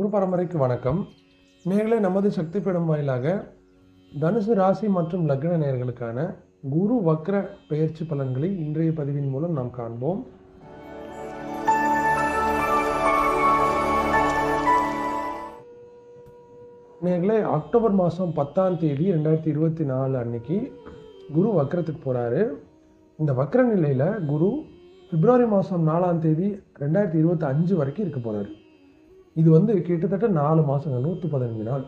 குரு பரம்பரைக்கு வணக்கம். நேர்களே நமது சக்தி பீடம் வாயிலாக தனுசு ராசி மற்றும் லக்ன நேர்களுக்கான குரு வக்ர பெயர்ச்சி பலன்களை இன்றைய பதிவின் மூலம் நாம் காண்போம். நேர்களே அக்டோபர் மாதம் பத்தாம் தேதி ரெண்டாயிரத்தி இருபத்தி நாலு அன்னைக்கு குரு வக்ரத்துக்கு போகிறாரு இந்த வக்ர நிலையில் குரு பிப்ரவரி மாதம் நாலாம் தேதி ரெண்டாயிரத்தி இருபத்தி அஞ்சு வரைக்கும் இருக்க போகிறாரு இது வந்து கிட்டத்தட்ட நாலு மாதங்க நூற்று பதினஞ்சு நாள்.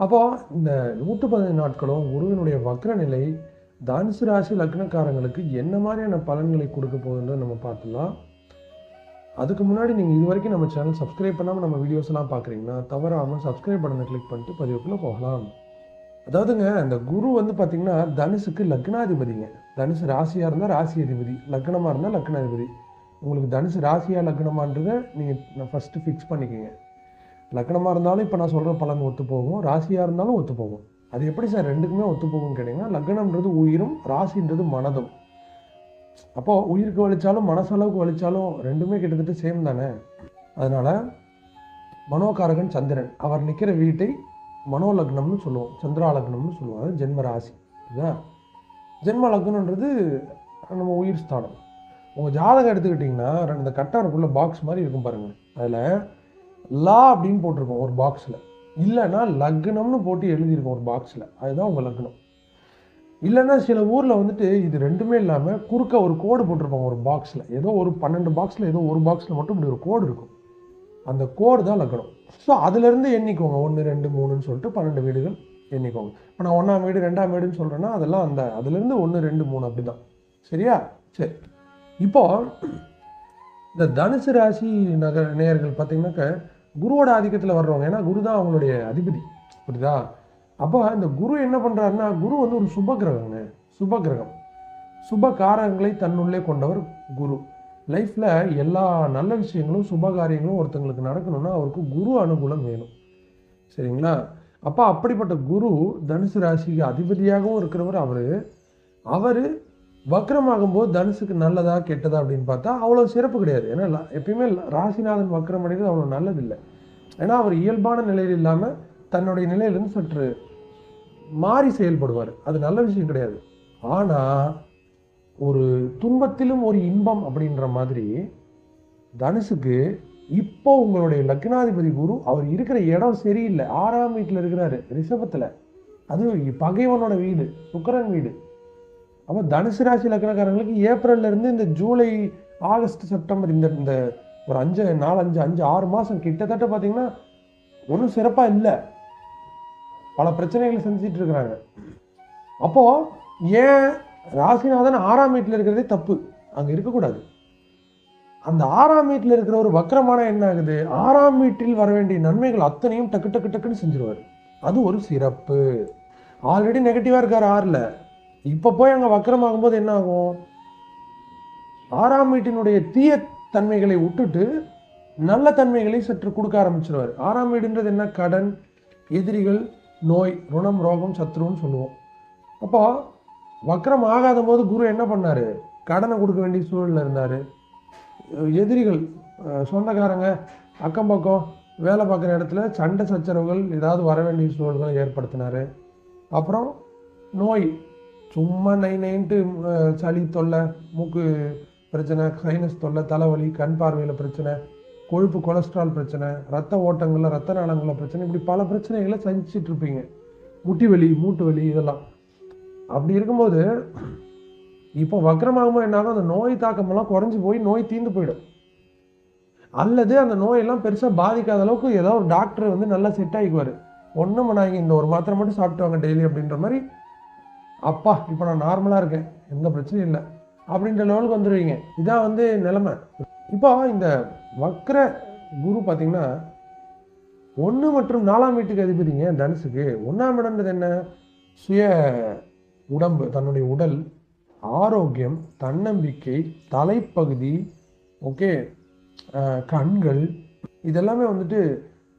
அப்போது இந்த நூற்று பதினஞ்சு நாட்களும் குருவினுடைய வக்ர நிலை தனுசு ராசி லக்னக்காரங்களுக்கு என்ன மாதிரியான பலன்களை கொடுக்க போகுதுன்றதை நம்ம பார்த்துலாம் அதுக்கு முன்னாடி நீங்கள் இது வரைக்கும் நம்ம சேனல் சப்ஸ்கிரைப் பண்ணாமல் நம்ம வீடியோஸ்லாம் பார்க்குறீங்கன்னா தவறாமல் சப்ஸ்கிரைப் பட்டனை கிளிக் பண்ணிட்டு பதிவுக்குள்ளே போகலாம். அதாவதுங்க அந்த குரு வந்து பார்த்திங்கன்னா தனுசுக்கு லக்னாதிபதிங்க. தனுசு ராசியாக இருந்தால் ராசி அதிபதி லக்னமாக இருந்தால் லக்னாதிபதி. உங்களுக்கு தனுசு ராசியாக லக்னமான்றதை நீங்கள் ஃபஸ்ட்டு ஃபிக்ஸ் பண்ணிக்கோங்க. லக்னமாக இருந்தாலும் இப்போ நான் சொல்கிற பலன் ஒத்து போகும். ராசியாக இருந்தாலும் ஒத்து போகும். அது எப்படி சார்? ரெண்டுக்குமே ஒத்து போகும்னு கேட்டிங்கன்னா லக்னம்ன்றது உயிரும் ராசின்றது மனதும். அப்போது உயிருக்கு வலிச்சாலும் மனசளவுக்கு வலிச்சாலும் ரெண்டுமே கிட்டத்தட்ட சேம் தானே? அதனால் மனோகாரகன் சந்திரன். அவர் நிற்கிற வீட்டை மனோலக்னம்னு சொல்லுவோம். சந்திரா லக்னம்னு சொல்லுவோம். அது ஜென்ம ராசி. இதா ஜென்ம லக்னன்றது நம்ம உயிர் ஸ்தானம். உங்கள் ஜாதகம் எடுத்துக்கிட்டிங்கன்னா இந்த கட்டாருக்குள்ள பாக்ஸ் மாதிரி இருக்கும் பாருங்கள் அதில் லா அப்படின்னு போட்டிருக்கோம் ஒரு பாக்ஸில் இல்லைன்னா லக்னம்னு போட்டு எழுதியிருக்கோம் ஒரு பாக்ஸில் அதுதான் உங்கள் லக்னம். இல்லைன்னா சில ஊரில் வந்துட்டு இது ரெண்டுமே இல்லாமல் குறுக்க ஒரு கோடு போட்டிருப்பாங்க ஒரு பாக்ஸில் ஏதோ ஒரு பன்னெண்டு பாக்ஸில் ஏதோ ஒரு பாக்ஸில் மட்டும் இப்படி ஒரு கோடு இருக்கும். அந்த கோடு தான் லக்னம். ஸோ அதுலேருந்து எண்ணிக்கோங்க. ஒன்று ரெண்டு மூணுன்னு சொல்லிட்டு பன்னெண்டு வீடுகள் எண்ணிக்கோங்க. இப்போ நான் ஒன்றாம் வீடு ரெண்டாம் வீடுன்னு சொல்கிறேன்னா அதெல்லாம் அந்த அதுலேருந்து ஒன்று ரெண்டு மூணு அப்படி தான் சரியா? சரி. இப்போ இந்த தனுசு ராசி நகர நேயர்கள் பார்த்தீங்கன்னாக்க குருவோட ஆதிக்கத்தில் வர்றவங்க. ஏன்னா குரு தான் அவங்களுடைய அதிபதி. புரியுதா? அப்போ இந்த குரு என்ன பண்ணுறாருன்னா குரு வந்து ஒரு சுப கிரகங்க. சுப கிரகம். சுப காரங்களை தன்னுள்ளே கொண்டவர் குரு. லைஃப்பில் எல்லா நல்ல விஷயங்களும் சுப காரியங்களும் ஒருத்தங்களுக்கு நடக்கணும்னா அவருக்கு குரு அனுகூலம் வேணும். சரிங்களா? அப்போ அப்படிப்பட்ட குரு தனுசு ராசிக்கு அதிபதியாகவும் இருக்கிறவர் அவர். அவர் வக்ரமாகும் போது தனுசுக்கு நல்லதா கெட்டதா அப்படின்னு பார்த்தா அவ்வளோ சிறப்பு கிடையாது. ஏன்னா எப்பயுமே ராசிநாதன் வக்ரம் அடைகிறது அவ்வளோ நல்லதில்லை. ஏன்னா அவர் இயல்பான நிலையில் இல்லாமல் தன்னுடைய நிலையிலிருந்து சற்று மாறி செயல்படுவார். அது நல்ல விஷயம் கிடையாது. ஆனால் ஒரு துன்பத்திலும் ஒரு இன்பம் அப்படின்ற மாதிரி தனுசுக்கு இப்போ உங்களுடைய லக்னாதிபதி குரு அவர் இருக்கிற இடம் சரியில்லை. ஆறாம் வீட்டில் இருக்கிறாரு ரிஷபத்தில். அது பகைவனோட வீடு சுக்கரன் வீடு. அப்போ தனுசு ராசி லக்னக்காரங்களுக்கு ஏப்ரல்லேருந்து இந்த ஜூலை ஆகஸ்ட் செப்டம்பர் இந்த இந்த ஒரு அஞ்சு நாலு அஞ்சு அஞ்சு ஆறு மாதம் கிட்டத்தட்ட பார்த்தீங்கன்னா ஒன்றும் சிறப்பாக இல்லை. பல பிரச்சனைகளை சந்திச்சிட்டு இருக்கிறாங்க. அப்போது ஏன் ராசிநாதன் ஆறாம் வீட்டில் இருக்கிறதே தப்பு? அங்கே இருக்கக்கூடாது. அந்த ஆறாம் வீட்டில் இருக்கிற ஒரு வக்கரமான என்ன ஆகுது? ஆறாம் வீட்டில் வர வேண்டிய நன்மைகள் அத்தனையும் டக்கு டக்கு டக்குன்னு செஞ்சிருவார். அது ஒரு சிறப்பு. ஆல்ரெடி நெகட்டிவாக இருக்கார் ஆறில். இப்போ போய் அங்கே வக்கரமாகும்போது என்ன ஆகும் ஆறாம் வீட்டினுடைய தீய தன்மைகளை விட்டுட்டு நல்ல தன்மைகளை சற்று கொடுக்க ஆரம்பிச்சிருவார். ஆறாம் வீடுன்றது என்ன? கடன் எதிரிகள் நோய் ருணம் ரோகம் சத்ருன்னு சொல்லுவோம். அப்போ வக்ரம் ஆகாத போது குரு என்ன பண்ணார்? கடனை கொடுக்க வேண்டிய சூழலில் இருந்தார். எதிரிகள் சொந்தக்காரங்க அக்கம் பக்கம் வேலை பார்க்குற இடத்துல சண்டை சச்சரவுகள் ஏதாவது வர வேண்டிய சூழல்களை ஏற்படுத்தினார். அப்புறம் நோய் சும்மா நை நைன்ட்டு சளி தொல்லை மூக்கு பிரச்சனை சைனஸ் தொல்லை தலைவலி கண் பார்வையில் பிரச்சனை கொழுப்பு கொலஸ்ட்ரால் பிரச்சனை ரத்த ஓட்டங்களில் ரத்த நாளங்களில் பிரச்சனை இப்படி பல பிரச்சனைகளை சந்திச்சிட்டு இருப்பீங்க. முட்டி வலி மூட்டு வலி இதெல்லாம். அப்படி இருக்கும்போது இப்போ வக்ரமாகும்போது என்னாகும்? அந்த நோய் தாக்கமெல்லாம் குறைஞ்சி போய் நோய் தீர்ந்து போயிடும். அல்லது அந்த நோயெல்லாம் பெருசாக பாதிக்காத அளவுக்கு ஏதோ ஒரு டாக்டர் வந்து நல்லா செட் ஆகிக்குவார். ஒன்றும் பண்ணாங்க இந்த ஒரு மாத்திரை மட்டும் சாப்பிட்டு வாங்க டெய்லி அப்படின்ற மாதிரி அப்பா இப்போ நான் நார்மலாக இருக்கேன். எந்த பிரச்சனையும் இல்லை. அப்படின்ற லெவலுக்கு வந்துடுவீங்க இதான் வந்து நிலமை. இப்போ இந்த வக்ர குரு பார்த்தீங்கன்னா ஒன்று மற்றும் நாலாம் வீட்டுக்கு அதிபதிங்க தனுசுக்கு. ஒன்றாம் இடம்ன்றது என்ன? சுய உடம்பு தன்னுடைய உடல் ஆரோக்கியம் தன்னம்பிக்கை தலைப்பகுதி ஓகே கண்கள் இதெல்லாமே வந்துட்டு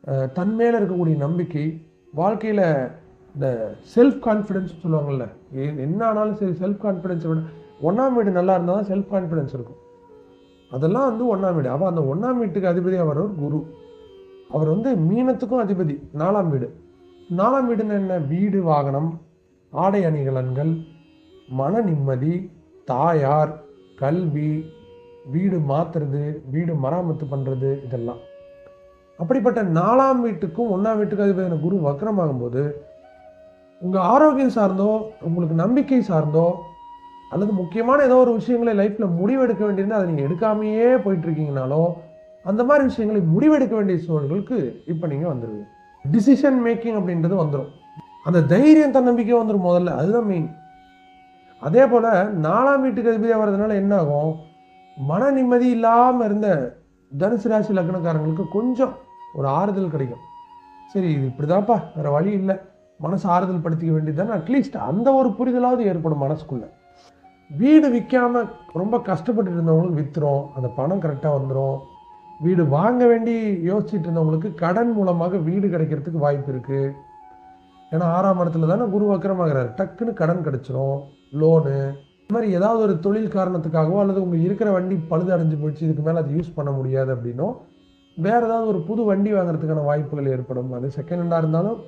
அஹ், தன் மேலே இருக்கக்கூடிய நம்பிக்கை வாழ்க்கையில் இந்த செல்ஃப் கான்ஃபிடென்ஸ் சொல்லுவாங்கள்ல என்ன ஆனாலும் சரி செல்ஃப் கான்ஃபிடென்ஸை விட ஒன்றாம் வீடு நல்லா இருந்தால் தான் செல்ஃப் கான்ஃபிடென்ஸ் இருக்கும். அதெல்லாம் வந்து ஒன்றாம் வீடு. அப்போ அந்த ஒன்றாம் வீட்டுக்கு அதிபதியாக வர்றவர் குரு. அவர் வந்து மீனத்துக்கும் அதிபதி நாலாம் வீடு. நாலாம் வீடுன்னு என்ன? வீடு வாகனம் ஆடை அணிகலன்கள் மன நிம்மதி தாயார் கல்வி வீடு மாத்துறது வீடு மராமத்து பண்ணுறது இதெல்லாம். அப்படிப்பட்ட நாலாம் வீட்டுக்கும் ஒன்றாம் வீட்டுக்கும் அதிபதியான குரு வக்கரமாகும்போது உங்கள் ஆரோக்கியம் சார்ந்தோ உங்களுக்கு நம்பிக்கை சார்ந்தோ அல்லது முக்கியமான ஏதோ ஒரு விஷயங்களை லைஃப்பில் முடிவெடுக்க வேண்டியிருந்தால் அதை நீங்கள் எடுக்காமையே போயிட்டுருக்கீங்கனாலோ அந்த மாதிரி விஷயங்களை முடிவெடுக்க வேண்டிய சூழல்களுக்கு இப்போ நீங்கள் வந்துடுவீங்க டிசிஷன் மேக்கிங் அப்படின்றது வந்துடும் அந்த தைரியம் தன்னம்பிக்கை வந்துடும் முதல்ல. அதுதான் மெயின் அதே போல் நாலாம் வீட்டுக்கு அதிபதியாக வர்றதுனால என்ன ஆகும்? மன நிம்மதி இல்லாமல் இருந்த தனுசு ராசி லக்னக்காரங்களுக்கு கொஞ்சம் ஒரு ஆறுதல் கிடைக்கும். சரி இது இப்படிதான்ப்பா. வேறு வழி இல்லை. மனசு ஆறுதல் படுத்திக்க வேண்டியதுதானே அட்லீஸ்ட் அந்த ஒரு புரிதலாவது ஏற்படும் மனசுக்குள்ளே. வீடு விற்காம ரொம்ப கஷ்டப்பட்டு இருந்தவங்களுக்கு விற்றுரும் அந்த பணம் கரெக்டாக வந்துடும் வீடு வாங்க வேண்டி யோசிச்சுட்டு இருந்தவங்களுக்கு கடன் மூலமாக வீடு கிடைக்கிறதுக்கு வாய்ப்பு இருக்குது ஏன்னா ஆறாம் இடத்துல தானே குரு வக்கரமாகிறார். டக்குன்னு கடன் கிடச்சிரும் லோனு. இந்த மாதிரி ஏதாவது ஒரு தொழில் காரணத்துக்காகவோ அல்லது உங்கள் இருக்கிற வண்டி பழுது அடைஞ்சு போயிடுச்சு இதுக்கு மேலே அதை யூஸ் பண்ண முடியாது அப்படின்னும் வேறு ஏதாவது ஒரு புது வண்டி வாங்குறதுக்கான வாய்ப்புகள் ஏற்படும். அது செகண்ட் ஹேண்டாக இருந்தாலும்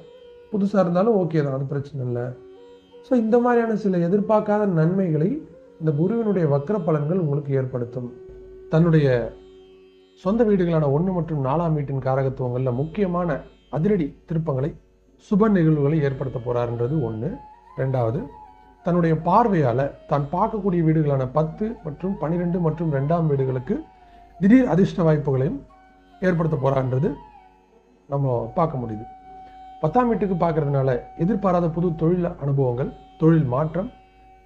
புதுசாக இருந்தாலும் ஓகே தான் அது பிரச்சனை இல்லை. ஸோ இந்த மாதிரியான சில எதிர்பார்க்காத நன்மைகளை இந்த குருவினுடைய வக்கர பலன்கள் உங்களுக்கு ஏற்படுத்தும். தன்னுடைய சொந்த வீடுகளான ஒன்று மற்றும் நாலாம் வீட்டின் காரகத்துவங்களில் முக்கியமான அதிரடி திருப்பங்களை சுப நிகழ்வுகளை ஏற்படுத்த போகிறாருன்றது ஒன்று ரெண்டாவது தன்னுடைய பார்வையால் தான் பார்க்கக்கூடிய வீடுகளான பத்து மற்றும் பன்னிரெண்டு மற்றும் ரெண்டாம் வீடுகளுக்கு திடீர் அதிர்ஷ்ட வாய்ப்புகளையும் ஏற்படுத்த போகிறான்றது நம்ம பார்க்க முடியுது. பத்தாம் வீட்டுக்கு பார்க்கறதுனால எதிர்பாராத புது தொழில் அனுபவங்கள் தொழில் மாற்றம்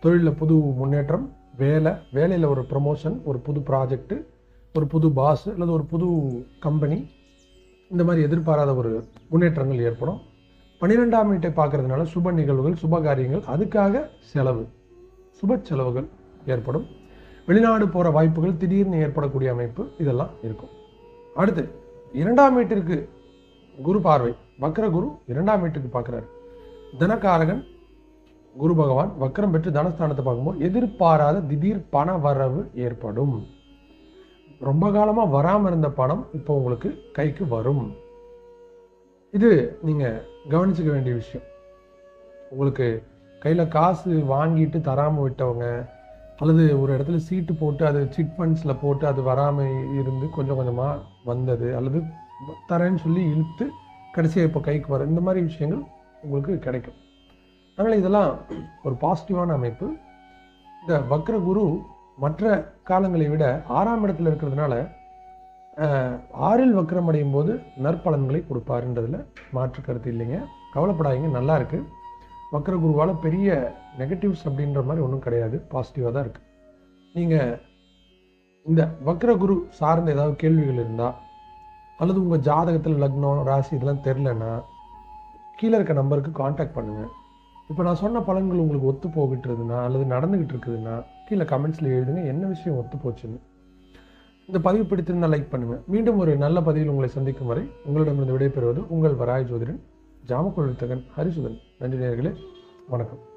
தொழிலில் புது முன்னேற்றம் வேலை வேலையில் ஒரு ப்ரமோஷன் ஒரு புது ப்ராஜெக்ட்டு ஒரு புது பாஸ் அல்லது ஒரு புது கம்பெனி இந்த மாதிரி எதிர்பாராத ஒரு முன்னேற்றங்கள் ஏற்படும். பன்னிரெண்டாம் வீட்டை பார்க்கறதுனால சுப நிகழ்வுகள் சுப காரியங்கள் அதுக்காக செலவு சுப செலவுகள் ஏற்படும். வெளிநாடு போகிற வாய்ப்புகள் திடீர்னு ஏற்படக்கூடிய அமைப்பு இதெல்லாம் இருக்கும். அடுத்து இரண்டாம் வீட்டிற்கு குரு பார்வை. வக்ர குரு இரண்டாம் வீட்டுக்கு பார்க்குறாரு. தனகாரகன் குரு பகவான் வக்ரம் பெற்று தனஸ்தானத்தை பார்க்கும்போது எதிர்பாராத திடீர் பண வரவு ஏற்படும். ரொம்ப காலமாக வராமல் இருந்த பணம் இப்போ உங்களுக்கு கைக்கு வரும். இது நீங்கள் கவனிச்சுக்க வேண்டிய விஷயம். உங்களுக்கு கையில் காசு வாங்கிட்டு தராமல் விட்டவங்க அல்லது ஒரு இடத்துல சீட்டு போட்டு அது சிட் ஃபண்ட்ஸில் போட்டு அது வராமல் இருந்து கொஞ்சம் கொஞ்சமாக வந்தது அல்லது தரேன்னு சொல்லி இழுத்து கடைசியாக இப்போ கைக்கு வர இந்த மாதிரி விஷயங்கள் உங்களுக்கு கிடைக்கும். அதனால் இதெல்லாம் ஒரு பாசிட்டிவான அமைப்பு. இந்த வக்ர குரு மற்ற காலங்களை விட ஆறாம் இடத்துல இருக்கிறதுனால ஆறில் வக்ரம் அடையும் போது நற்பலன்களை கொடுப்பாருன்றதில் மாற்று கருத்து இல்லைங்க. கவலைப்படாதீங்க நல்லா இருக்குது வக்ர குருவால் பெரிய நெகட்டிவ்ஸ் அப்படின்ற மாதிரி ஒன்றும் கிடையாது. பாசிட்டிவாக தான் இருக்குது நீங்கள் இந்த வக்ர குரு சார்ந்த ஏதாவது கேள்விகள் இருந்தால் அல்லது உங்கள் ஜாதகத்தில் லக்னம் ராசி இதெல்லாம் தெரிலன்னா கீழே இருக்க நம்பருக்கு காண்டாக்ட் பண்ணுங்கள் இப்போ நான் சொன்ன பலன்கள் உங்களுக்கு ஒத்து போகிட்டு இருக்குதுன்னா அல்லது நடந்துக்கிட்டு இருக்குதுன்னா கீழே கமெண்ட்ஸில் எழுதுங்க. என்ன விஷயம் ஒத்து போச்சுன்னு. இந்த பதிவு பிடித்திருந்தால் லைக் பண்ணுங்கள் மீண்டும் ஒரு நல்ல பதிவில் உங்களை சந்திக்கும் வரை உங்களிடமிருந்து விடைபெறுவது உங்கள் வராய ஜோதிடன் ஜாமக்கொள் ஹரிசுதன். நன்றி நேர்களே வணக்கம்.